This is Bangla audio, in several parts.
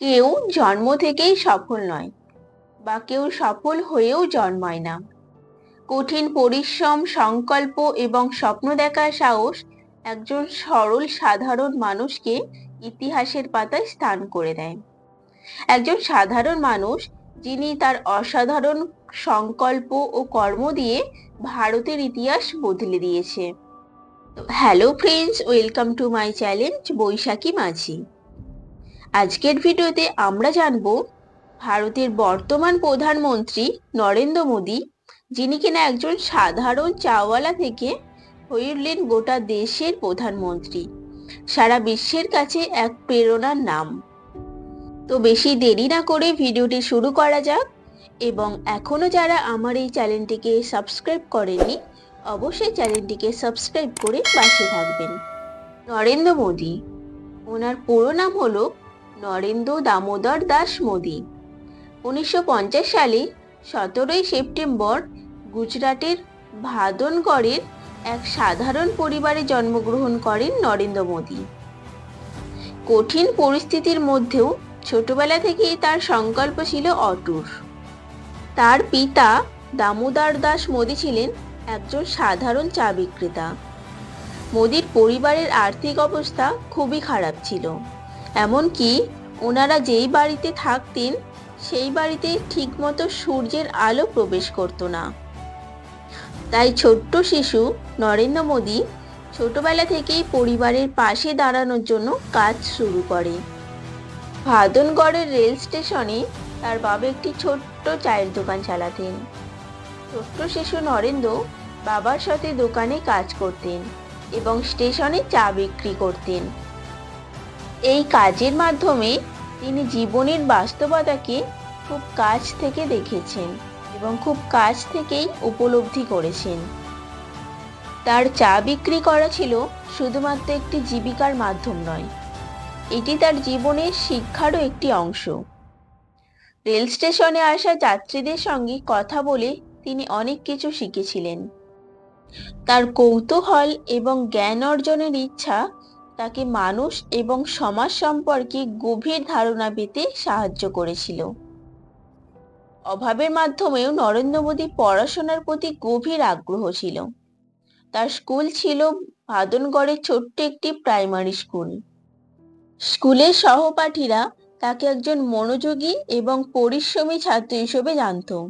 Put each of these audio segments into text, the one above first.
কেউ জন্ম থেকেই সফল নয় বা কেউ সফল হয়েও জন্মায় না। কঠিন পরিশ্রম, সংকল্প এবং স্বপ্ন দেখার সাহস একজন সরল, সাধারণ মানুষকে ইতিহাসের পাতায় স্থান করে দেয়। একজন সাধারণ মানুষ যিনি তার অসাধারণ সংকল্প ও কর্ম দিয়ে ভারতের ইতিহাস বদলে দিয়েছে। Hello friends welcome to my channel Baishakhi Majhi. আজকের ভিডিওতে আমরা জানব ভারতের বর্তমান প্রধানমন্ত্রী নরেন্দ্র মোদী, যিনি কিনা একজন সাধারণ চাওয়ালা থেকে হয়ে উঠলেন গোটা দেশের প্রধানমন্ত্রী। সারা বিশ্বের কাছে এক প্রেরণার নাম। তো বেশি দেরি না করে ভিডিওটি শুরু করা যাক এবং এখনও যারা আমার এই চ্যানেলটিকে সাবস্ক্রাইব করেননি, অবশ্যই চ্যানেলটিকে সাবস্ক্রাইব করে পাশে থাকবেন। নরেন্দ্র মোদী, ওনার পুরো নাম হলো নরেন্দ্র দামোদর দাস মোদী। উনিশশো পঞ্চাশ সালে সতেরোই সেপ্টেম্বর গুজরাটের ভাদনগড়ের এক সাধারণ পরিবারে জন্মগ্রহণ করেন নরেন্দ্র মোদী। কঠিন পরিস্থিতির মধ্যেও ছোটবেলা থেকেই তার সংকল্প ছিল অটুর তার পিতা দামোদর দাস মোদী ছিলেন একজন সাধারণ চা বিক্রেতা। মোদির পরিবারের আর্থিক অবস্থা খুবই খারাপ ছিল। এমনকি ওনারা যেই বাড়িতে থাকতেন, সেই বাড়িতে ঠিকমতো সূর্যের আলো প্রবেশ করতো না। তাই ছোট্ট শিশু নরেন্দ্র মোদী ছোটবেলা থেকেই পরিবারের পাশে দাঁড়ানোর জন্য কাজ শুরু করে। ভাদনগড়ের রেল স্টেশনে তার বাবা একটি ছোট্ট চায়ের দোকান চালাতেন। ছোট্ট শিশু নরেন্দ্র বাবার সাথে দোকানে কাজ করতেন এবং স্টেশনে চা বিক্রি করতেন। এই কাজের মাধ্যমে তিনি জীবনের বাস্তবতাকে খুব কাছ থেকে দেখেছেন এবং খুব কাছ থেকেই উপলব্ধি করেছেন। তার চা বিক্রি করা ছিল শুধুমাত্র একটি জীবিকার মাধ্যম নয়, এটি তার জীবনের শিক্ষারও একটি অংশ। রেল স্টেশনে আসা যাত্রীদের সঙ্গে কথা বলে তিনি অনেক কিছু শিখেছিলেন। তার কৌতূহল এবং জ্ঞান অর্জনের ইচ্ছা তাকে মানুষ এবং সমাজ সম্পর্কে গভীর ধারণা পেতে সাহায্য করেছিল। অভাবের মাধ্যমেও নরেন্দ্র মোদী পড়াশোনার প্রতি গভীর আগ্রহ ছিল। তার স্কুল ছিল ভাদনগড়ের ছোট্ট একটি প্রাইমারি স্কুল। স্কুলের সহপাঠীরা তাকে একজন মনোযোগী এবং পরিশ্রমী ছাত্র হিসেবে জানত।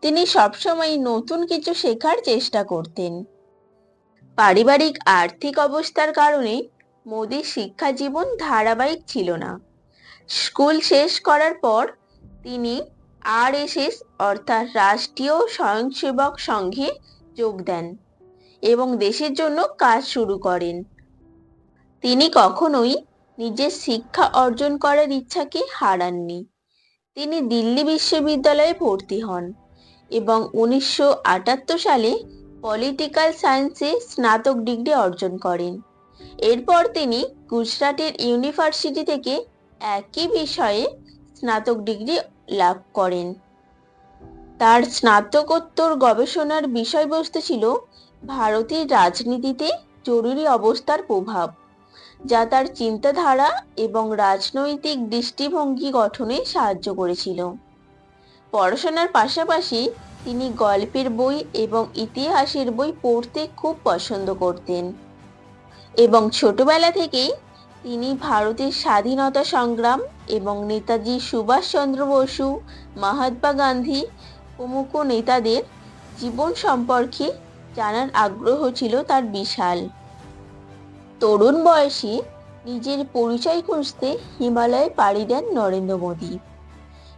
তিনি সবসময় নতুন কিছু শেখার চেষ্টা করতেন। পারিবারিক আর্থিক অবস্থার কারণে মোদির শিক্ষা জীবন ধারাবাহিক ছিল না। স্কুল শেষ করার পর তিনি আরএসএস অর্থাৎ রাষ্ট্রীয় স্বয়ংসেবক সংঘে যোগ দেন এবং দেশের জন্য কাজ শুরু করেন। তিনি কখনোই নিজের শিক্ষা অর্জন করার ইচ্ছাকে হারাননি। তিনি দিল্লি বিশ্ববিদ্যালয়ে ভর্তি হন এবং উনিশশো আটাত্তর সালে পলিটিক্যাল সায়েন্সে স্নাতক ডিগ্রি অর্জন করেন। এরপর তিনি গুজরাটের ইউনিভার্সিটি থেকে একই বিষয়ে স্নাতক ডিগ্রি লাভ করেন। তার স্নাতকোত্তর গবেষণার বিষয়বস্তু ছিল ভারতের রাজনীতিতে জরুরি অবস্থার প্রভাব, যা তার চিন্তাধারা এবং রাজনৈতিক দৃষ্টিভঙ্গি গঠনে সাহায্য করেছিল। পড়াশোনার পাশাপাশি তিনি গল্পের বই এবং ইতিহাসের বই পড়তে খুব পছন্দ করতেন। এবং ছোটবেলা থেকেই তিনি ভারতের স্বাধীনতা সংগ্রাম এবং নেতাজি সুভাষচন্দ্র বসু, মহাত্মা গান্ধী প্রমুখ নেতাদের জীবন সম্পর্কে জানার আগ্রহ ছিল তার বিশাল। তরুণ বয়সে নিজের পরিচয় খুঁজতে হিমালয়ে পাড়ি দেন নরেন্দ্র মোদী।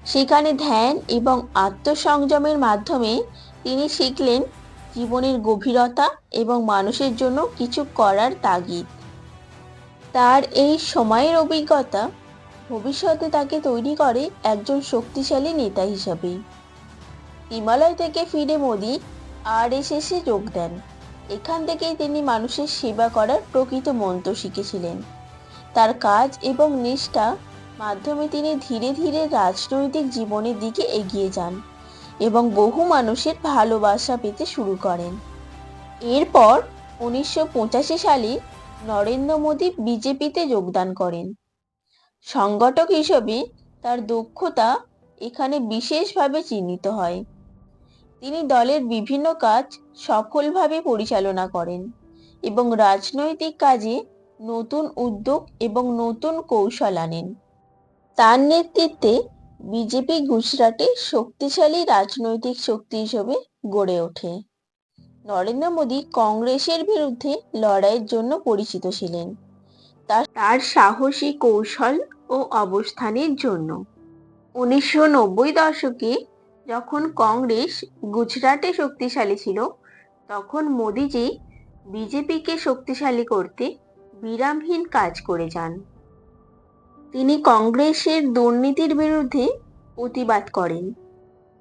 সেখানে ধ্যান এবং আত্মসংযমের মাধ্যমে তিনি শিখলেন জীবনের গভীরতা এবং মানুষের জন্য কিছু করার তাগিদ। তার এই সময়ের অভিজ্ঞতা ভবিষ্যতে তাকে তৈরি করে একজন শক্তিশালী নেতা হিসাবে। হিমালয় থেকে ফিরে মোদী আর এসে যোগ দেন। এখান থেকেই তিনি মানুষের সেবা করার প্রকৃত মন্ত্র শিখেছিলেন। তার কাজ এবং নিষ্ঠা মাধ্যমে তিনি ধীরে ধীরে রাজনৈতিক জীবনের দিকে এগিয়ে যান। এবং বহু মানুষের ভালোবাসা পেতে শুরু করেন। এরপর উনিশশো পঁচাশি সালে নরেন্দ্র মোদী বিজেপিতে যোগদান করেন। সংগঠক হিসেবে তার দক্ষতা এখানে বিশেষভাবে চিহ্নিত হয়। তিনি দলের বিভিন্ন কাজ সফলভাবে পরিচালনা করেন এবং রাজনৈতিক কাজে নতুন উদ্যোগ এবং নতুন কৌশল আনেন। তার নেতৃত্বে বিজেপি গুজরাটে শক্তিশালী রাজনৈতিক শক্তি হিসেবে গড়ে ওঠে। নরেন্দ্র মোদী কংগ্রেসের বিরুদ্ধে লড়াইয়ের জন্য পরিচিত ছিলেন। তার তার সাহসী কৌশল ও অবস্থানের জন্য। উনিশশো নব্বই দশকে যখন কংগ্রেস গুজরাটে শক্তিশালী ছিল, তখন মোদিজি বিজেপিকে শক্তিশালী করতে বিরামহীন কাজ করে যান। তিনি কংগ্রেসের দুর্নীতির বিরুদ্ধে প্রতিবাদ করেন।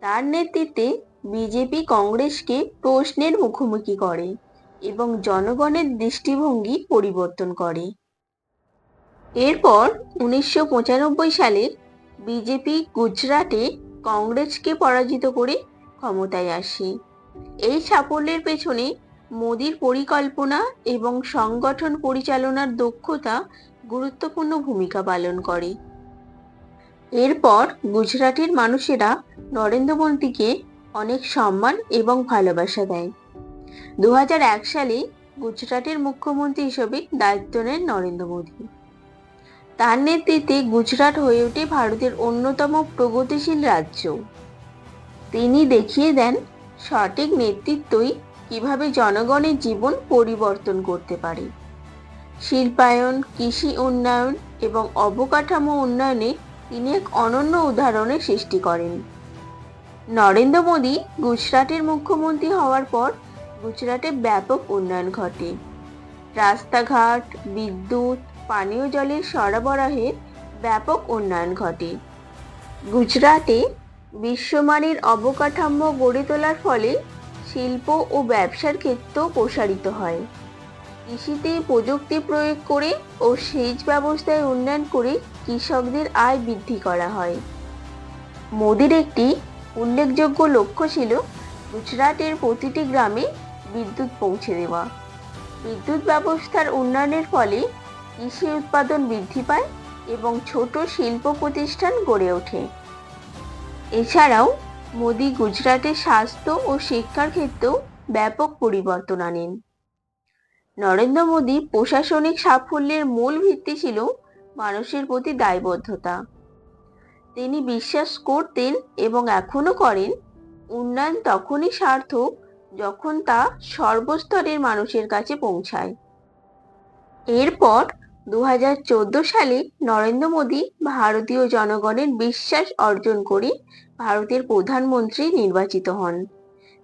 তার নেতৃত্বে বিজেপি কংগ্রেসকে প্রশ্নের মুখোমুখি করে এবং জনগণের দৃষ্টিভঙ্গি পরিবর্তন করে। এরপর উনিশশো পঁচানব্বই সালে বিজেপি গুজরাটে কংগ্রেসকে পরাজিত করে ক্ষমতায় আসে। এই সাফল্যের পেছনে মোদির পরিকল্পনা এবং সংগঠন পরিচালনার দক্ষতা গুরুত্বপূর্ণ ভূমিকা পালন করে। এরপর গুজরাটের মানুষেরা নরেন্দ্র মোদীকে অনেক সম্মান এবং ভালোবাসা দেয়। দু হাজার এক সালে গুজরাটের মুখ্যমন্ত্রী হিসেবে দায়িত্ব নেন নরেন্দ্র মোদী তার নেতৃত্বে গুজরাট হয়ে ওঠে ভারতের অন্যতম প্রগতিশীল রাজ্য। তিনি দেখিয়ে দেন সঠিক নেতৃত্বই কীভাবে জনগণের জীবন পরিবর্তন করতে পারে। শিল্পায়ন, কৃষি উন্নয়ন এবং অবকাঠামো উন্নয়নে তিনি এক অনন্য উদাহরণের সৃষ্টি করেন। নরেন্দ্র মোদী গুজরাটের মুখ্যমন্ত্রী হওয়ার পর গুজরাটে ব্যাপক উন্নয়ন ঘটে। রাস্তাঘাট, বিদ্যুৎ, পানীয় জলের সরবরাহের ব্যাপক উন্নয়ন ঘটে। গুজরাটে বিশ্বমানের অবকাঠামো গড়ে তোলার ফলে শিল্প ও ব্যবসার ক্ষেত্র প্রসারিত হয়। কৃষিতে প্রযুক্তি প্রয়োগ করে ও সেচ ব্যবস্থায় উন্নয়ন করে কৃষকদের আয় বৃদ্ধি করা হয়। মোদির একটি উল্লেখযোগ্য লক্ষ্য ছিল গুজরাটের প্রতিটি গ্রামে বিদ্যুৎ পৌঁছে দেওয়া। বিদ্যুৎ ব্যবস্থার উন্নয়নের ফলে কৃষি উৎপাদন বৃদ্ধি পায় এবং ছোট শিল্প প্রতিষ্ঠান গড়ে ওঠে। এছাড়াও মোদি গুজরাটের স্বাস্থ্য ও শিক্ষার ক্ষেত্রেও ব্যাপক পরিবর্তন আনেন। নরেন্দ্র মোদী প্রশাসনিক সাফল্যের মূল ভিত্তি ছিল মানুষের প্রতি দায়বদ্ধতা। তিনি বিশ্বাস করতেন এবং এখনও করেন, উন্নয়ন তখনই সার্থক যখন তা সর্বস্তরের মানুষের কাছে পৌঁছায়। এরপর দু হাজার চোদ্দ সালে নরেন্দ্র মোদী ভারতীয় জনগণের বিশ্বাস অর্জন করে ভারতের প্রধানমন্ত্রী নির্বাচিত হন।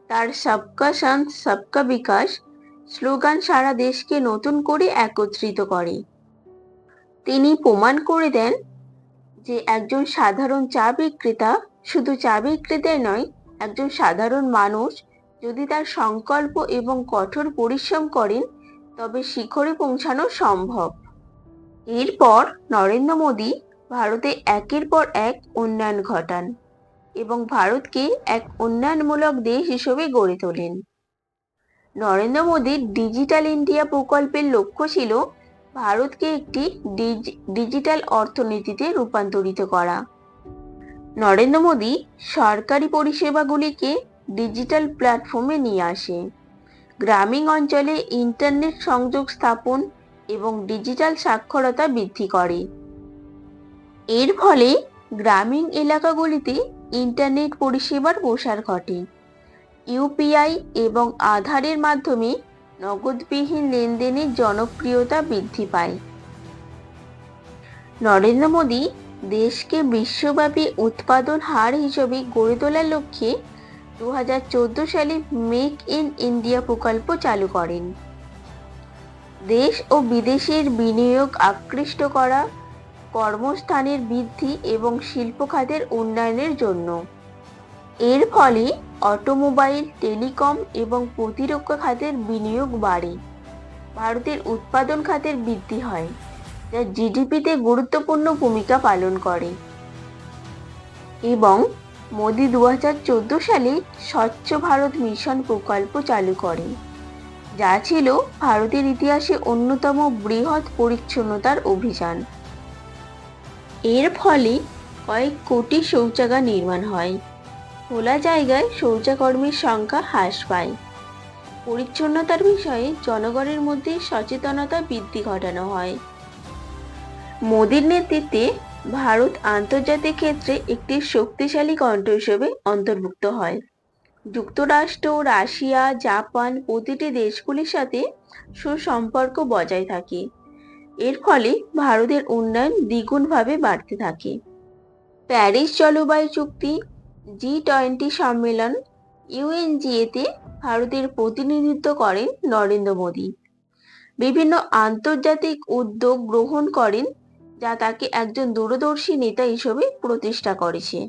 তার সবকা শান্ত সবকা বিকাশ স্লোগান সারা দেশকে নতুন করে একত্রিত করে। তিনি প্রমাণ করে দেন যে একজন সাধারণ চা বিক্রেতা শুধু চা বিক্রেতাই নয়, একজন সাধারণ মানুষ যদি তার সংকল্প এবং কঠোর পরিশ্রম করেন, তবে শিখরে পৌঁছানো সম্ভব। এরপর নরেন্দ্র মোদী ভারতে একের পর এক উন্নয়ন ঘটান এবং ভারতকে এক উন্নয়নমূলক দেশ হিসেবে গড়ে তোলেন। নরেন্দ্র মোদীর ডিজিটাল ইন্ডিয়া প্রকল্পের লক্ষ্য ছিল ভারতকে একটি ডিজিটাল অর্থনীতিতে রূপান্তরিত করা। নরেন্দ্র মোদী সরকারি পরিষেবাগুলিকে ডিজিটাল প্ল্যাটফর্মে নিয়ে আসে। গ্রামীণ অঞ্চলে ইন্টারনেট সংযোগ স্থাপন এবং ডিজিটাল সাক্ষরতা বৃদ্ধি করে। এর ফলে গ্রামীণ এলাকাগুলিতে ইন্টারনেট পরিষেবার প্রসার ঘটে। ইউপিআই এবং আধারের মাধ্যমে নগদবিহীন লেনদেনের জনপ্রিয়তা বৃদ্ধি পায়। নরেন্দ্র মোদী দেশকে বিশ্বব্যাপী উৎপাদন হার হিসেবে গড়ে তোলার লক্ষ্যে দু হাজার চোদ্দ সালে মেক ইন ইন্ডিয়া প্রকল্প চালু করেন। দেশ ও বিদেশের বিনিয়োগ আকৃষ্ট করা, কর্মস্থানের বৃদ্ধি এবং শিল্প খাতের উন্নয়নের জন্য। এর ফলে অটোমোবাইল, টেলিকম এবং প্রতিরক্ষা খাতের বিনিয়োগ বাড়ে। ভারতের উৎপাদন খাতের বৃদ্ধি হয়, যা জিডিপিতে গুরুত্বপূর্ণ ভূমিকা পালন করে। এবং মোদি দু হাজার চোদ্দ সালে স্বচ্ছ ভারত মিশন প্রকল্প চালু করে, যা ছিল ভারতের ইতিহাসে অন্যতম বৃহৎ পরিচ্ছন্নতার অভিযান। এর ফলে কয়েক কোটি শৌচাগার নির্মাণ হয়। খোলা জায়গায় শৌচাকর্মীর সংখ্যা হ্রাস পায়। পরিচ্ছন্নতার বিষয়ে জনগণের মধ্যে সচেতনতা বৃদ্ধি ঘটানো হয়। মোদীর নেতৃত্বে ভারত আন্তর্জাতিক ক্ষেত্রে একটি শক্তিশালী কণ্ঠ হিসেবে অন্তর্ভুক্ত হয়। যুক্তরাষ্ট্র, রাশিয়া, জাপান প্রতিটি দেশগুলির সাথে সুসম্পর্ক বজায় থাকে। এর ফলে ভারতের উন্নয়ন দ্বিগুণভাবে বাড়তে থাকে। প্যারিস জলবায়ু চুক্তি জি টোয়েন্টি সম্মেলন ইউএনজিএতে ভারতের প্রতিনিধিত্ব করেন নরেন্দ্র মোদী। বিভিন্ন আন্তর্জাতিক উদ্যোগ গ্রহণ করেন, যা তাকে একজন দূরদর্শী নেতা হিসেবে প্রতিষ্ঠা করেছে।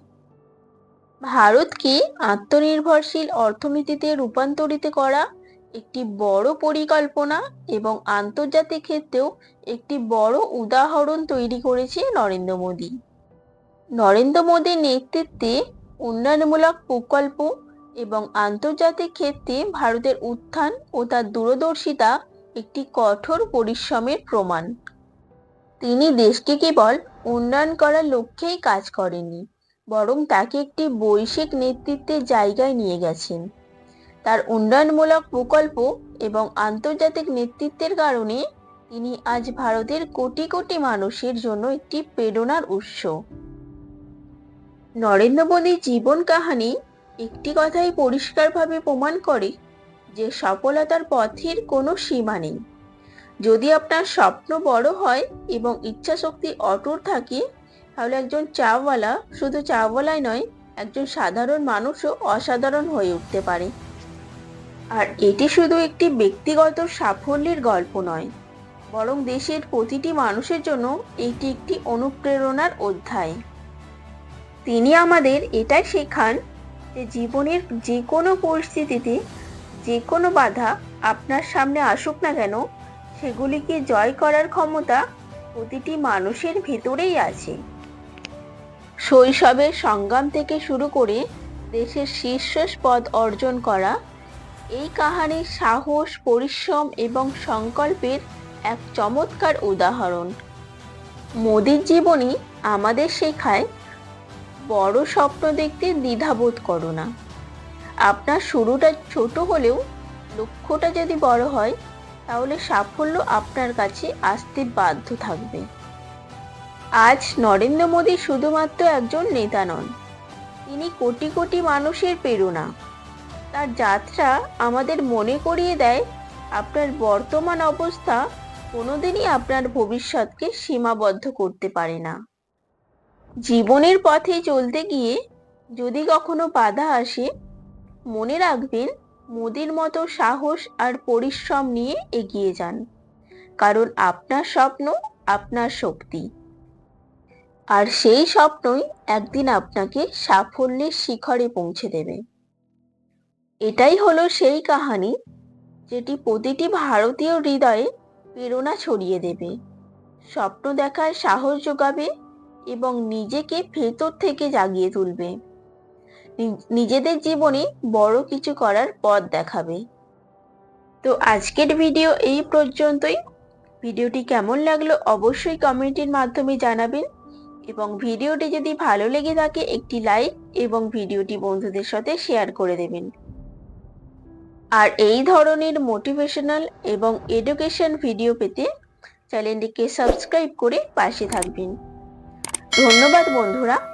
ভারতকে আত্মনির্ভরশীল অর্থনীতিতে রূপান্তরিত করা একটি বড় পরিকল্পনা এবং আন্তর্জাতিক ক্ষেত্রেও একটি বড় উদাহরণ তৈরি করেছে নরেন্দ্র মোদী। নরেন্দ্র মোদীর নেতৃত্বে উন্নয়নমূলক প্রকল্প এবং আন্তর্জাতিক ক্ষেত্রে ভারতের উত্থান ও তার দূরদর্শিতা একটি কঠোর পরিশ্রমের প্রমাণ। তিনি দেশকে কেবল উন্নয়ন করার লক্ষ্যেই কাজ করেননি, বরং তাকে একটি বৈশ্বিক নেতৃত্বের জায়গায় নিয়ে গেছেন। তার উন্নয়নমূলক প্রকল্প এবং আন্তর্জাতিক নেতৃত্বের কারণে তিনি আজ ভারতের কোটি কোটি মানুষের জন্য একটি প্রেরণার উৎস। নরেন্দ্র মোদীর জীবন কাহিনী একটি কথাই পরিষ্কারভাবে প্রমাণ করে যে সফলতার পথের কোনো সীমা নেই। যদি আপনার স্বপ্ন বড় হয় এবং ইচ্ছাশক্তি অটুট থাকে, তাহলে একজন চাওয়ালা শুধু চাওয়ালাই নয়, একজন সাধারণ মানুষও অসাধারণ হয়ে উঠতে পারে। আর এটি শুধু একটি ব্যক্তিগত সাফল্যের গল্প নয়, বরং দেশের প্রতিটি মানুষের জন্য এটি একটি অনুপ্রেরণার অধ্যায়। তিনি আমাদের এটাই শেখান যে জীবনের যে কোনো পরিস্থিতিতে যে কোনো বাধা আপনার সামনে আসুক না কেন, সেগুলিকে জয় করার ক্ষমতা প্রতিটি মানুষের ভেতরেই আছে। শৈশবের সংগ্রাম থেকে শুরু করে দেশের শীর্ষ পদ অর্জন করা, এই কাহানির সাহস, পরিশ্রম এবং সংকল্পের এক চমৎকার উদাহরণ। মোদির জীবনী আমাদের শেখায় বড় স্বপ্ন দেখতে দ্বিধাবোধ করো না। আপনার শুরুটা ছোট হলেও লক্ষ্যটা যদি বড় হয়, তাহলে সাফল্য আপনার কাছে আসতে বাধ্য থাকবে। আজ নরেন্দ্র মোদী শুধুমাত্র একজন নেতা নন, তিনি কোটি কোটি মানুষের প্রেরণা। তার যাত্রা আমাদের মনে করিয়ে দেয়, আপনার বর্তমান অবস্থা কোনোদিনই আপনার ভবিষ্যৎকে সীমাবদ্ধ করতে পারে না। জীবনের পথে চলতে গিয়ে যদি কখনো বাধা আসে, মনে রাখবেন মোদির মতো সাহস আর পরিশ্রম নিয়ে এগিয়ে যান। কারণ আপনার স্বপ্ন আপনার শক্তি। আর সেই স্বপ্নই একদিন আপনাকে সাফল্যের শিখরে পৌঁছে দেবে। এটাই হলো সেই কাহানি যেটি প্রতিটি ভারতীয় হৃদয়ে প্রেরণা ছড়িয়ে দেবে। স্বপ্ন দেখার সাহস যোগাবে এবং নিজেকে ভেতর থেকে জাগিয়ে তুলবে। নিজেদের জীবনে বড় কিছু করার পথ দেখাবে। তো আজকের ভিডিও এই পর্যন্তই। ভিডিওটি কেমন লাগল অবশ্যই কমেন্টের মাধ্যমে জানাবেন এবং ভিডিওটি যদি ভালো লেগে থাকে একটি লাইক এবং ভিডিওটি বন্ধুদের সাথে শেয়ার করে দেবেন। আর এই ধরনের মোটিভেশনাল এবং এডুকেশন ভিডিও পেতে চ্যানেলটিকে সাবস্ক্রাইব করে পাশে থাকবেন। ধন্যবাদ বন্ধুরা।